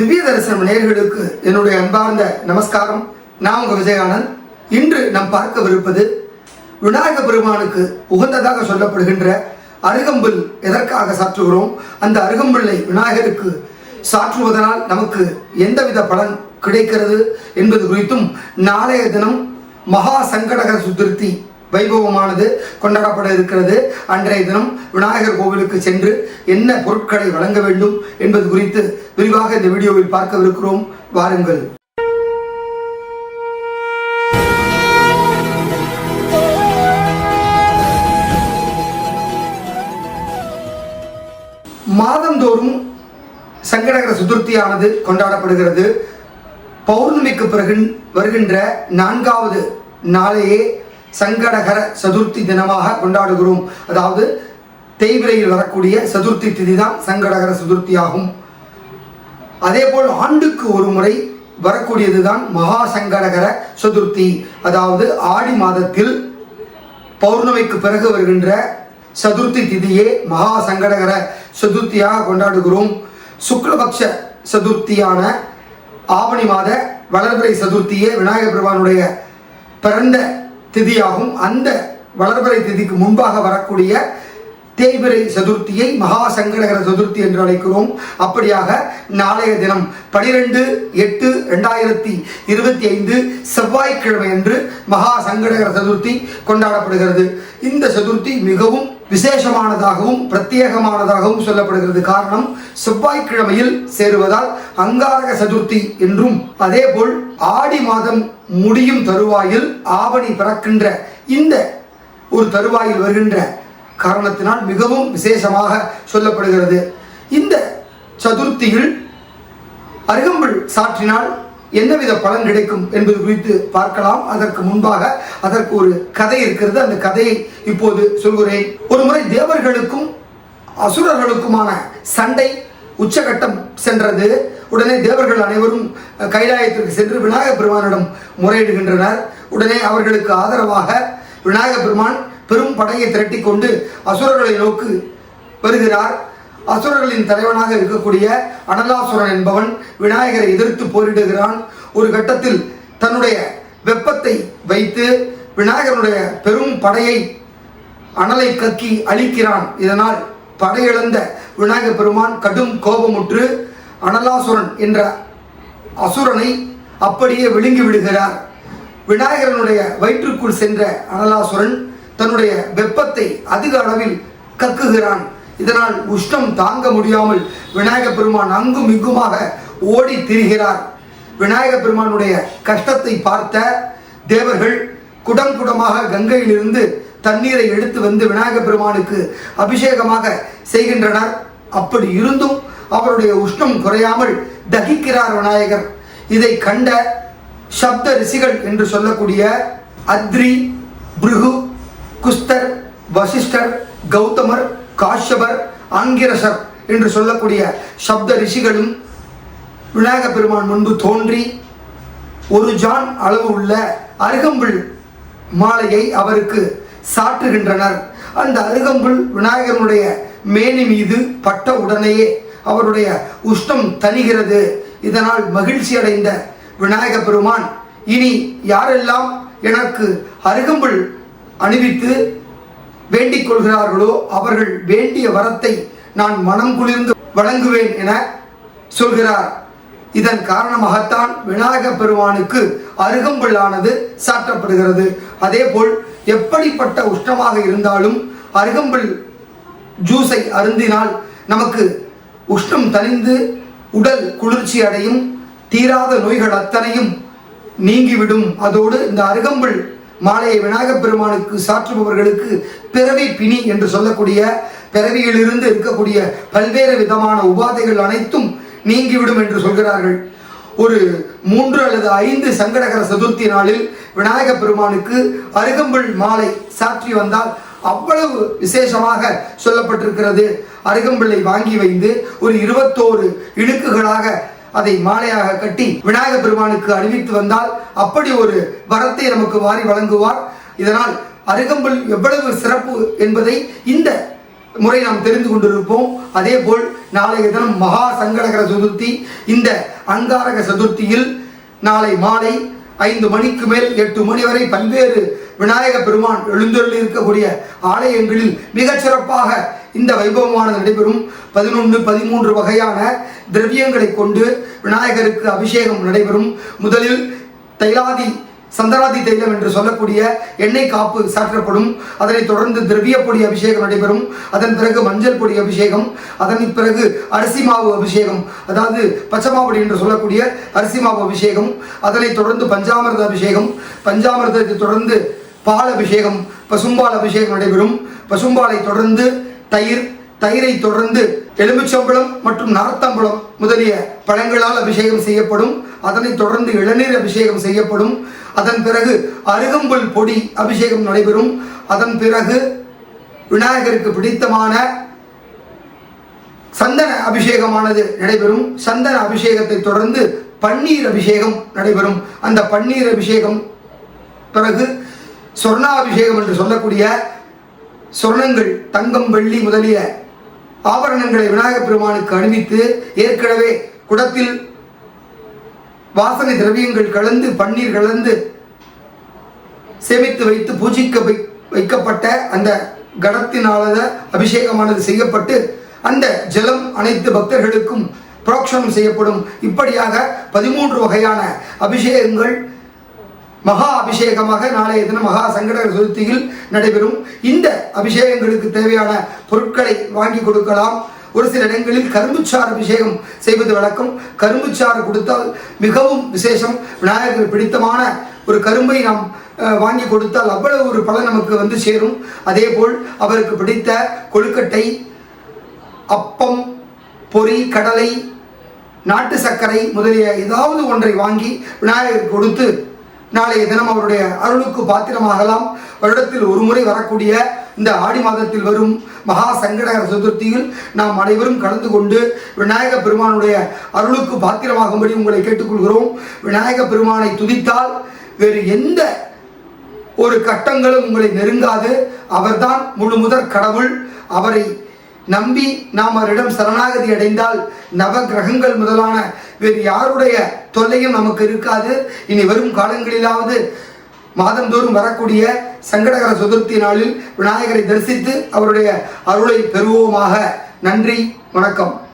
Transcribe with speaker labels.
Speaker 1: திவ்ய தரிசனம் நேர்களுக்கு என்னுடைய அன்பார்ந்த நமஸ்காரம். நான் உங்க விஜயானந்த். இன்று நாம் பார்க்கவிருப்பது விநாயக பெருமானுக்கு உகந்ததாக சொல்லப்படுகின்ற அருகம்புல் எதற்காக சாற்றுகிறோம்? அந்த அருகம்புல்லை விநாயகருக்கு சாற்றுவதனால் நமக்கு எந்தவித பலன் கிடைக்கிறது என்பது குறித்தும் நாளைய தினம் மகா சங்கடகர சுதிருத்தி வைபவமானது கொண்டாடப்பட இருக்கிறது. அன்றைய தினம் விநாயகர் கோவிலுக்கு சென்று என்ன பொருட்களை வழங்க வேண்டும் என்பது குறித்து விரிவாக இந்த வீடியோவில் பார்க்கவிருக்கிறோம். வாருங்கள். மாதந்தோறும் சங்கடகர சதுர்த்தியானது கொண்டாடப்படுகிறது. பௌர்ணமிக்கு பிறகு வருகின்ற நான்காவது நாளையே சங்கடகர சதுர்த்தி தினமாக கொண்டாடுகிறோம். அதாவது தேய்பிரையில் வரக்கூடிய சதுர்த்தி திதி தான் சங்கடகர சதுர்த்தி ஆகும் அதே போல் ஆண்டுக்கு ஒரு முறை வரக்கூடியதுதான் மகா சங்கடகர சதுர்த்தி. அதாவது ஆடி மாதத்தில் பௌர்ணமிக்கு பிறகு வருகின்ற சதுர்த்தி திதியே மகா சங்கடகர சதுர்த்தியாக கொண்டாடுகிறோம். சுக்லபக்ஷ சதுர்த்தியான ஆவணி மாத வளர்பிறை சதுர்த்தியே விநாயகர் பெருமானுடைய பிறந்த திதியாகும். அந்த வளர்பிறை திதிக்கு முன்பாக வரக்கூடிய தேய்பிரை சதுர்த்தியை மகா சங்கடகர சதுர்த்தி என்று அழைக்கிறோம். அப்படியாக நாளைய தினம் பனிரெண்டு எட்டு ரெண்டாயிரத்தி இருபத்தி ஐந்து செவ்வாய்க்கிழமை அன்று மகா சங்கடகர சதுர்த்தி கொண்டாடப்படுகிறது. இந்த சதுர்த்தி மிகவும் விசேஷமானதாகவும் பிரத்யேகமானதாகவும் சொல்லப்படுகிறது. காரணம் செவ்வாய்க்கிழமையில் சேருவதால் அங்காரக சதுர்த்தி என்றும் அதேபோல் ஆடி மாதம் முடியும் தருவாயில் ஆவணி பிறக்கின்ற இந்த ஒரு தருவாயில் வருகின்ற காரணத்தினால் மிகவும் விசேஷமாக சொல்லப்படுகிறது. இந்த சதுர்த்தியில் அருகம்புல் சாற்றினால் என்னவித பலன் கிடைக்கும் என்பது குறித்து பார்க்கலாம். அதற்கு முன்பாக அதற்கு ஒரு கதை இருக்கிறது. அந்த கதையை இப்போது சொல்கிறேன். ஒரு முறை தேவர்களுக்கும் அசுரர்களுக்குமான சண்டை உச்சகட்டம் சென்றது. உடனே தேவர்கள் அனைவரும் கைலாயத்திற்கு சென்று விநாயகப் பெருமானிடம் முறையிடுகின்றனர். உடனே அவர்களுக்கு ஆதரவாக விநாயகப் பெருமான் பெரும் படையை திரட்டி கொண்டு அசுரர்களை நோக்கு வருகிறார். அசுரர்களின் தலைவனாக இருக்கக்கூடிய அனலாசுரன் என்பவன் விநாயகரை எதிர்த்து போரிடுகிறான். ஒரு கட்டத்தில் தன்னுடைய வெப்பத்தை வைத்து விநாயகருடைய பெரும் படையை அனலை கக்கி அழிக்கிறான். இதனால் படையிழந்த விநாயகர் பெருமான் கடும் கோபமுற்று அனலாசுரன் என்ற அசுரனை அப்படியே விழுங்கி விடுகிறார். விநாயகரனுடைய வயிற்றுக்குள் சென்ற அனலாசுரன் தன்னுடைய வெப்பத்தை அதிக அளவில் கக்குகிறான். இதனால் உஷ்ணம் தாங்க முடியாமல் விநாயகப் பெருமான் அங்கும் இங்குமாக ஓடி திரிகிறார். விநாயகப் பெருமானுடைய கஷ்டத்தை பார்த்த தேவர்கள் குடம் குடமாக கங்கையிலிருந்து தண்ணீரை எடுத்து வந்து விநாயகப் பெருமானுக்கு அபிஷேகமாக செய்கின்றனர். அப்படி இருந்தும் அவருடைய உஷ்ணம் குறையாமல் தகிக்கிறார் விநாயகர். இதை கண்ட சப்த ரிஷிகள் என்று சொல்லக்கூடிய அத்ரி பிருகு வசிஷ்டர் கௌதமர் காஷ்யபர் ஆங்கிரசர் என்று சொல்லக்கூடிய சப்த ரிஷிகளும் விநாயக பெருமான் முன்பு தோன்றி ஒரு ஜான் அளவு உள்ள அருகம்புல் மாலையை அவருக்கு சாற்றுகின்றனர். அந்த அருகம்புல் விநாயகருடைய மேனி மீது பட்ட உடனேயே அவருடைய உஷ்ணம் தணிகிறது. இதனால் மகிழ்ச்சி அடைந்த விநாயக பெருமான் இனி யாரெல்லாம் எனக்கு அருகம்புல் அணிவித்து வேண்டிக் கொள்கிறார்களோ அவர்கள் வேண்டிய வரத்தை நான் மனம் குளிர்ந்து வழங்குவேன் என சொல்கிறார். இதன் காரணமாகத்தான் விநாயக பெருமானுக்கு அருகம்புல்லானது சாற்றப்படுகிறது. அதேபோல் எப்படிப்பட்ட உஷ்ணமாக இருந்தாலும் அருகம்புல் ஜூஸை அருந்தினால் நமக்கு உஷ்ணம் தணிந்து உடல் குளிர்ச்சி அடையும் தீராத நோய்கள் அத்தனையும் நீங்கிவிடும். அதோடு இந்த அருகம்புல் மாலையை விநாயகப் பெருமானுக்கு சாற்றுபவர்களுக்கு பிறவி பிணி என்று சொல்லக்கூடிய பிறவியிலிருந்து இருக்கக்கூடிய பல்வேறு விதமான உபாதைகள் அனைத்தும் நீங்கிவிடும் என்று சொல்கிறார்கள். ஒரு மூன்று அல்லது ஐந்து சங்கடகர சதுர்த்தி நாளில் விநாயகப் பெருமானுக்கு அருகம்புல் மாலை சாற்றி வந்தால் அவ்வளவு விசேஷமாக சொல்லப்பட்டிருக்கிறது. அருகம்பிள்ளை வாங்கி வைந்து ஒரு இருபத்தோரு இடுக்குகளாக அதை மாலையாக கட்டி விநாயக பெருமானுக்கு அறிவித்து வந்தால் அப்படி ஒரு வரத்தை நமக்கு வாரி வழங்குவார். இதனால் அருகம்புல் எவ்வளவு சிறப்பு என்பதை இந்த முறை நாம் தெரிந்து கொண்டிருப்போம். அதே போல் நாளைய தினம் மகா சங்கடகர சதுர்த்தி. இந்த அங்காரக சதுர்த்தியில் நாளை மாலை ஐந்து மணிக்கு மேல் எட்டு மணி வரை பல்வேறு விநாயக பெருமான் எழுந்தொள்ளி இருக்கக்கூடிய ஆலயங்களில் மிகச் சிறப்பாக இந்த வைபவமானது நடைபெறும். பதினொன்று பதிமூன்று வகையான திரவியங்களை கொண்டு விநாயகருக்கு அபிஷேகம் நடைபெறும். முதலில் தைலாதி சந்தராதி தைலம் என்று சொல்லக்கூடிய எண்ணெய் காப்பு சாற்றப்படும். அதனைத் தொடர்ந்து திரவிய பொடி அபிஷேகம் நடைபெறும். அதன் பிறகு மஞ்சள் பொடி அபிஷேகம் அதன் பிறகு அரிசி மாவு அபிஷேகம் அதாவது பச்சை மாவடி என்று சொல்லக்கூடிய அரிசி மாவு அபிஷேகம் அதனைத் தொடர்ந்து பஞ்சாமிர்த அபிஷேகம். பஞ்சாமிர்தத்தை தொடர்ந்து பால் அபிஷேகம் பசும்பால் அபிஷேகம் நடைபெறும். பசும்பாலை தொடர்ந்து தயிர் தயிரை தொடர்ந்து எலுமிச்சம்பழம் மற்றும் நார்த்தம்பழம் முதலிய பழங்களால் அபிஷேகம் செய்யப்படும். அதனைத் தொடர்ந்து இளநீர் அபிஷேகம் செய்யப்படும். அதன் பிறகு அருகம்புல் பொடி அபிஷேகம் நடைபெறும். அதன் பிறகு விநாயகருக்கு பிடித்தமான சந்தன அபிஷேகமானது நடைபெறும். சந்தன அபிஷேகத்தை தொடர்ந்து பன்னீர் அபிஷேகம் நடைபெறும். அந்த பன்னீர் அபிஷேகம் பிறகு சொர்ணாபிஷேகம் என்று சொல்லக்கூடிய சொர்ணங்கள் தங்கம் வெள்ளி முதலிய ஆபரணங்களை விநாயகப் பெருமானுக்கு அணிவித்து ஏற்கனவே குடத்தில் வாசனை திரவியங்கள் கலந்து பன்னீர் கலந்து சேமித்து வைத்து பூஜிக்க வை- வைக்கப்பட்ட அந்த கடத்தினால அபிஷேகமானது செய்யப்பட்டு அந்த ஜலம் அனைத்து பக்தர்களுக்கும் புரோக்ஷனம் செய்யப்படும். இப்படியாக பதிமூன்று வகையான அபிஷேகங்கள் மகா அபிஷேகமாக நாளைய தினம் மகா சங்கடகர சதுர்த்தியில் நடைபெறும். இந்த அபிஷேகங்களுக்கு தேவையான பொருட்களை வாங்கி கொடுக்கலாம். ஒரு சில இடங்களில் கரும்புச்சாறு அபிஷேகம் செய்வது வழக்கம். கரும்புச்சாறு கொடுத்தால் மிகவும் விசேஷம். விநாயகர் பிடித்தமான ஒரு கரும்பை நாம் வாங்கி கொடுத்தால் அவ்வளவு ஒரு பலன் நமக்கு வந்து சேரும். அதே போல் அவருக்கு பிடித்த கொழுக்கட்டை அப்பம் பொரி கடலை நாட்டு சர்க்கரை முதலிய ஏதாவது ஒன்றை வாங்கி விநாயகர் கொடுத்து நாளைய தினம் அவருடைய அருளுக்கு பாத்திரமாகலாம். வருடத்தில் ஒரு முறை வரக்கூடிய இந்த ஆடி மாதத்தில் வரும் மகா சங்கடகர சதுர்த்தியில் நாம் அனைவரும் கலந்து கொண்டு விநாயக பெருமானுடைய அருளுக்கு பாத்திரமாகும்படி உங்களை கேட்டுக்கொள்கிறோம். விநாயக பெருமானை துதித்தால் வேறு எந்த ஒரு கட்டங்களும் உங்களை நெருங்காது. அவர்தான் முழு முதற் கடவுள். அவரை நம்பி நாம் அவரிடம் சரணாகதி அடைந்தால் நவ கிரகங்கள் முதலான வேறு யாருடைய தொல்லையும் நமக்கு இருக்காது. இனி வரும் காலங்களிலாவது மாதந்தோறும் வரக்கூடிய சங்கடகர சதுர்த்தி நாளில் விநாயகரை தரிசித்து அவருடைய அருளை பெறுவோமாக. நன்றி வணக்கம்.